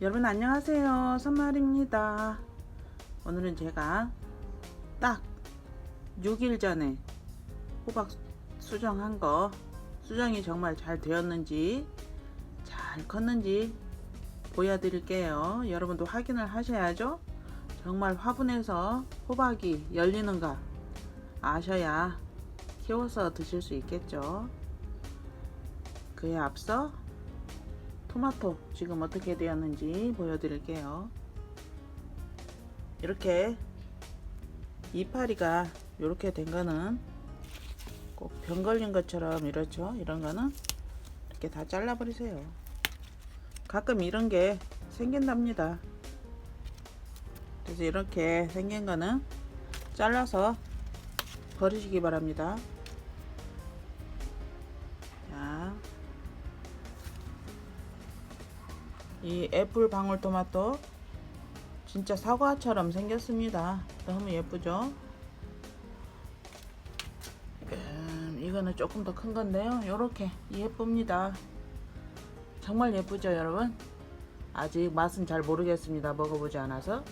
여러분 안녕하세요. 선말입니다. 오늘은 제가 딱 6일 전에 호박 수정한 거 수정이 정말 잘 되었는지 잘 컸는지 보여드릴게요. 여러분도 확인을 하셔야죠. 정말 화분에서 호박이 열리는가 아셔야 키워서 드실 수 있겠죠. 그에 앞서 토마토 지금 어떻게 되었는지 보여드릴게요. 이렇게 이파리가 이렇게 된 거는 꼭 병 걸린 것처럼 이렇죠. 이런 거는 이렇게 다 잘라 버리세요. 가끔 이런 게 생긴답니다. 그래서 이렇게 생긴 거는 잘라서 버리시기 바랍니다. 이 애플 방울토마토 진짜 사과처럼 생겼습니다. 너무 예쁘죠? 음, 이거는 조금 더 큰 건데요. 이렇게 예쁩니다. 정말 예쁘죠, 여러분? 아직 맛은 잘 모르겠습니다. 먹어보지 않아서.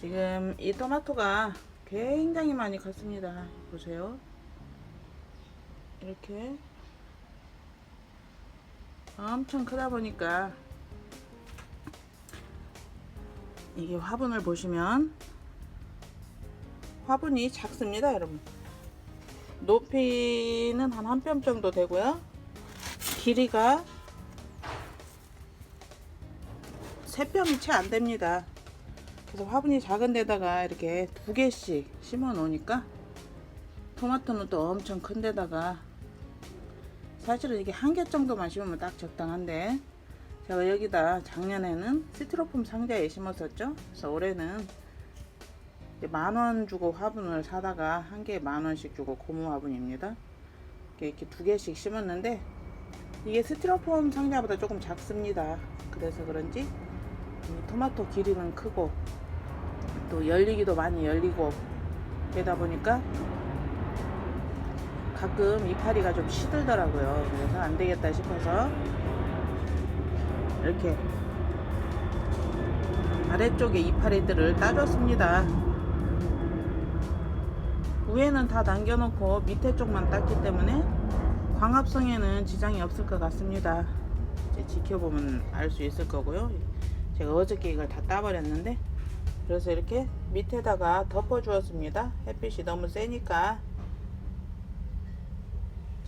지금 이 토마토가 굉장히 많이 컸습니다. 보세요. 이렇게 엄청 크다 보니까 이게 화분을 보시면 화분이 작습니다 여러분. 높이는 한 한 뼘 정도 되고요. 길이가 세 뼘이 채 안 됩니다. 그래서 화분이 작은 데다가 이렇게 두 개씩 심어 놓으니까 토마토는 또 엄청 큰 데다가 사실은 이게 한 개 정도만 심으면 딱 적당한데 제가 여기다 작년에는 스티로폼 상자에 심었었죠? 그래서 올해는 만원 주고 화분을 사다가 한 개에 만 원씩 주고 고무 화분입니다. 이렇게 두 개씩 심었는데 이게 스티로폼 상자보다 조금 작습니다. 그래서 그런지 이 토마토 길이는 크고 또 열리기도 많이 열리고 그러다 보니까 가끔 이파리가 좀 시들더라고요. 그래서 안 되겠다 싶어서 이렇게 아래쪽에 이파리들을 따줬습니다. 위에는 다 남겨놓고 밑에 쪽만 땄기 때문에 광합성에는 지장이 없을 것 같습니다. 이제 지켜보면 알 수 있을 거고요. 제가 어저께 이걸 다 따버렸는데 그래서 이렇게 밑에다가 덮어 주었습니다. 햇빛이 너무 세니까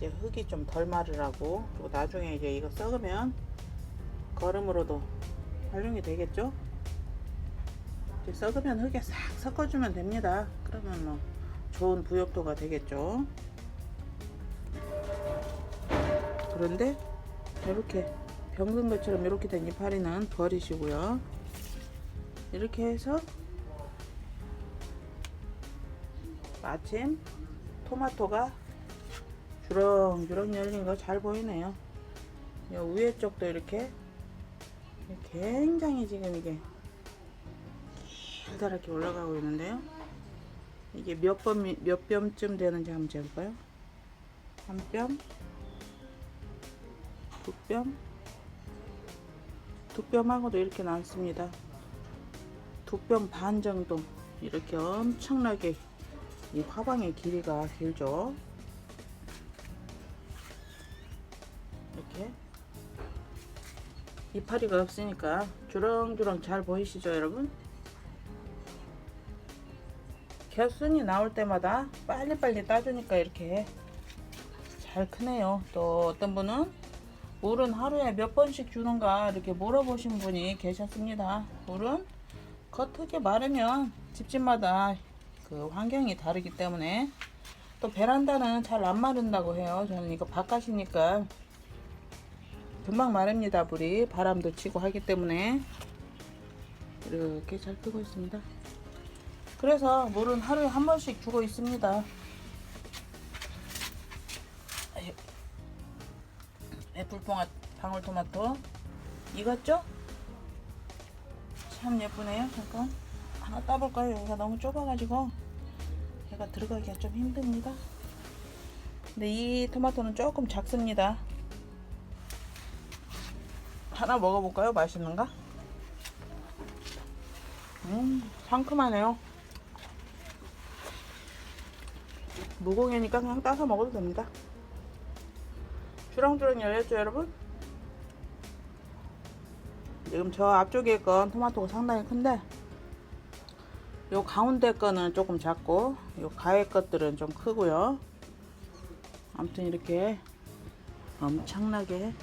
이제 흙이 좀 덜 마르라고. 그리고 나중에 이제 이거 썩으면 거름으로도 활용이 되겠죠? 이제 썩으면 흙에 싹 섞어주면 됩니다. 그러면 뭐 좋은 부엽도가 되겠죠? 그런데 이렇게 병든 것처럼 이렇게 된 이파리는 버리시고요. 이렇게 해서 마침 토마토가 주렁주렁 열린 거 잘 보이네요. 이 위에 쪽도 이렇게 굉장히 지금 이게 길다랗게 올라가고 있는데요. 이게 몇 번, 몇 뼘쯤 되는지 한번 재볼까요? 한 뼘, 두 뼘, 두 뼘하고도 이렇게 많습니다. 두 뼘 반 정도 이렇게 엄청나게 이 화방의 길이가 길죠. 이렇게. 이파리가 없으니까 주렁주렁 잘 보이시죠 여러분? 겨순이 나올 때마다 빨리빨리 따주니까 이렇게 잘 크네요. 또 어떤 분은 물은 하루에 몇 번씩 주는가 이렇게 물어보신 분이 계셨습니다. 물은 겉흙이 마르면 집집마다 그 환경이 다르기 때문에 또 베란다는 잘 안 마른다고 해요. 저는 이거 바깥이니까 금방 마릅니다 물이. 바람도 치고 하기 때문에. 이렇게 잘 뜨고 있습니다. 그래서 물은 하루에 한 번씩 주고 있습니다. 애플뽕아 방울토마토. 익었죠? 참 예쁘네요 잠깐. 하나 따볼까요? 여기가 너무 좁아가지고. 얘가 들어가기가 좀 힘듭니다. 근데 이 토마토는 조금 작습니다 하나 먹어볼까요? 맛있는가? 음, 상큼하네요. 무공이니까 그냥 따서 먹어도 됩니다. 주렁주렁 열렸죠, 여러분? 지금 저 앞쪽에 건 토마토가 상당히 큰데 요 가운데 거는 조금 작고 요 가에 것들은 좀 크고요. 아무튼 이렇게 엄청나게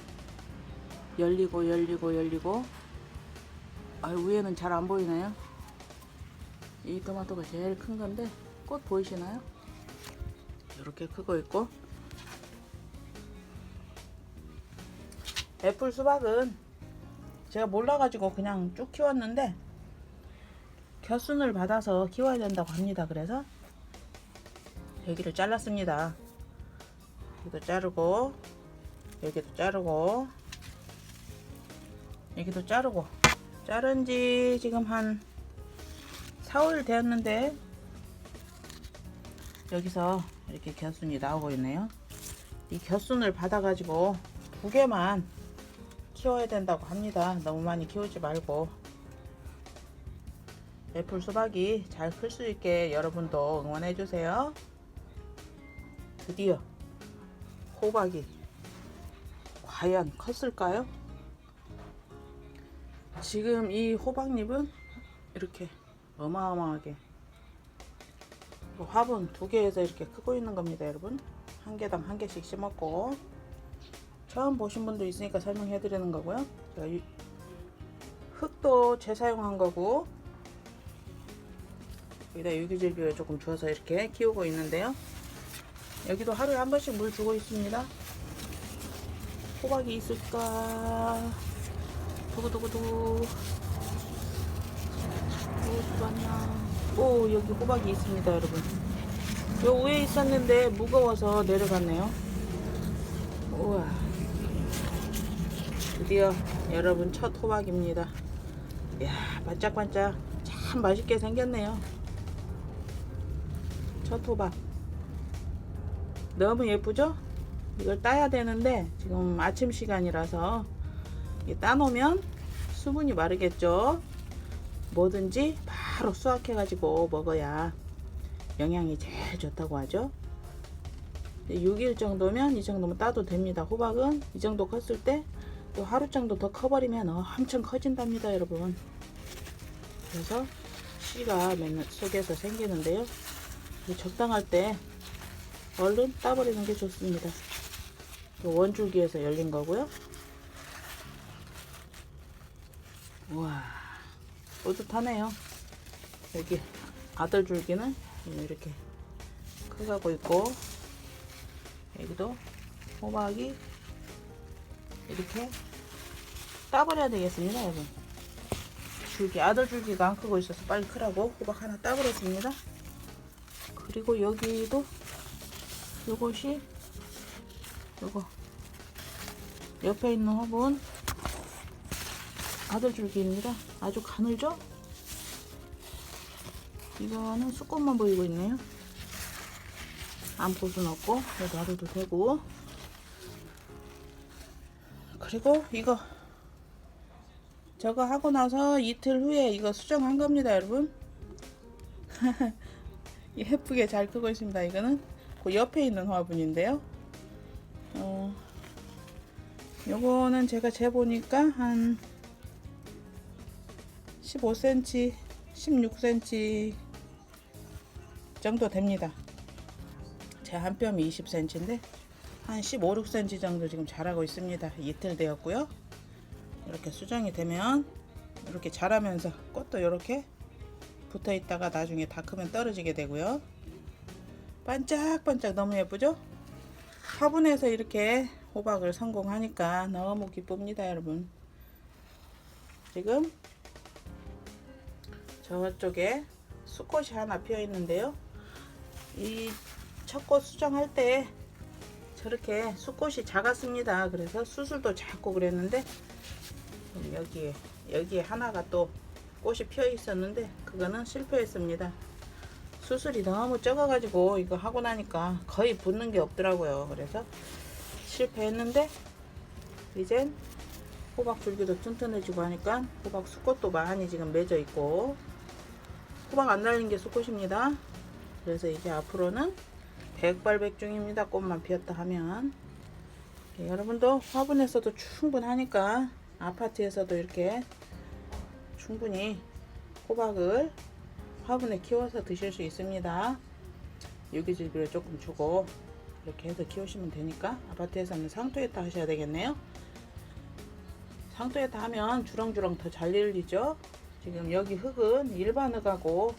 열리고 열리고 열리고 아 위에는 잘 안 보이나요? 이 토마토가 제일 큰 건데 꽃 보이시나요? 이렇게 크고 있고 애플 수박은 제가 몰라가지고 그냥 쭉 키웠는데 겨순을 받아서 키워야 된다고 합니다. 그래서 여기를 잘랐습니다. 여기도 자르고 여기도 자르고 여기도 자르고 자른 지 지금 한 4월 되었는데 여기서 이렇게 겨순이 나오고 있네요. 이 겨순을 받아 가지고 두 개만 키워야 된다고 합니다. 너무 많이 키우지 말고 애플 수박이 잘 클 수 있게 여러분도 응원해 주세요. 드디어 호박이 과연 컸을까요? 지금 이 호박잎은 이렇게 어마어마하게 그 화분 두 개에서 이렇게 크고 있는 겁니다, 여러분. 한 개당 한 개씩 심었고 처음 보신 분도 있으니까 설명해 드리는 거고요. 제가 이- 흙도 재사용한 거고 여기다 유기질비를 조금 주어서 이렇게 키우고 있는데요. 여기도 하루에 한 번씩 물 주고 있습니다. 호박이 있을까? 두구두구두구. 어디 갔냐? 오, 여기 호박이 있습니다, 여러분. 요 위에 있었는데 무거워서 내려갔네요. 우와. 드디어 여러분 첫 호박입니다. 이야, 반짝반짝. 참 맛있게 생겼네요. 첫 호박. 너무 예쁘죠? 이걸 따야 되는데 지금 아침 시간이라서 따놓으면 수분이 마르겠죠? 뭐든지 바로 수확해 가지고 먹어야 영양이 제일 좋다고 하죠 6일 정도면 이 정도면 따도 됩니다 호박은 이 정도 컸을 때 또 하루 정도 더 커버리면 엄청 커진답니다 여러분 그래서 씨가 맨날 속에서 생기는데요 이 적당할 때 얼른 따버리는 게 좋습니다. 이 원줄기에서 열린 거고요. 우와, 뿌듯하네요. 여기 아들 줄기는 이렇게 커가고 있고, 여기도 호박이 이렇게 따버려야 되겠습니다, 여러분. 줄기, 아들 줄기가 안 크고 있어서 빨리 크라고 호박 하나 따버렸습니다. 그리고 여기도 요것이 요거 옆에 있는 화분 아들 줄기입니다. 아주 가늘죠? 이거는 수컷만 보이고 있네요. 암꽃은 없고 여기 놔둬도 되고 그리고 이거 저거 하고 나서 이틀 후에 이거 수정한 겁니다 여러분 예쁘게 잘 크고 있습니다 이거는 그 옆에 있는 화분인데요. 어, 요거는 제가 재보니까 한 15cm, 16cm 정도 됩니다. 제 한 뼘이 20cm인데 한 15, 6cm 정도 지금 자라고 있습니다. 이틀 되었고요. 이렇게 수정이 되면 이렇게 자라면서 꽃도 이렇게 붙어 있다가 나중에 다 크면 떨어지게 되고요. 반짝반짝 너무 예쁘죠? 화분에서 이렇게 호박을 성공하니까 너무 기쁩니다, 여러분. 지금 저쪽에 수꽃이 하나 피어 있는데요. 이 첫꽃 수정할 때 저렇게 수꽃이 작았습니다. 그래서 수술도 작고 그랬는데 여기에 여기에 하나가 또 꽃이 피어 있었는데 그거는 실패했습니다. 수술이 너무 적어가지고 이거 하고 나니까 거의 붙는 게 없더라고요. 그래서 실패했는데 이젠 호박 줄기도 튼튼해지고 하니까 호박 수꽃도 많이 지금 맺어 있고 호박 안 날린 게 수꽃입니다. 그래서 이제 앞으로는 백발백중입니다. 꽃만 피었다 하면 예, 여러분도 화분에서도 충분하니까 아파트에서도 이렇게 충분히 호박을 화분에 키워서 드실 수 있습니다. 유기질비를 조금 주고 이렇게 해서 키우시면 되니까 아파트에서는 상토에다 하셔야 되겠네요. 상토에다 하면 주렁주렁 더 잘 열리죠. 지금 여기 흙은 일반 흙하고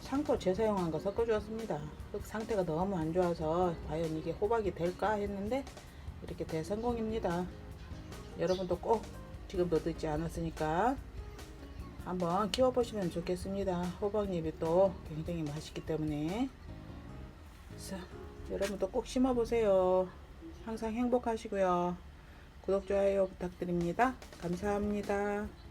상토 재사용한 거 섞어주었습니다. 흙 상태가 너무 안 좋아서 과연 이게 호박이 될까 했는데 이렇게 대성공입니다. 여러분도 꼭 지금도 늦지 않았으니까 한번 키워보시면 좋겠습니다. 호박잎이 또 굉장히 맛있기 때문에 그래서 여러분도 꼭 심어보세요. 항상 행복하시고요. 구독, 좋아요 부탁드립니다. 감사합니다.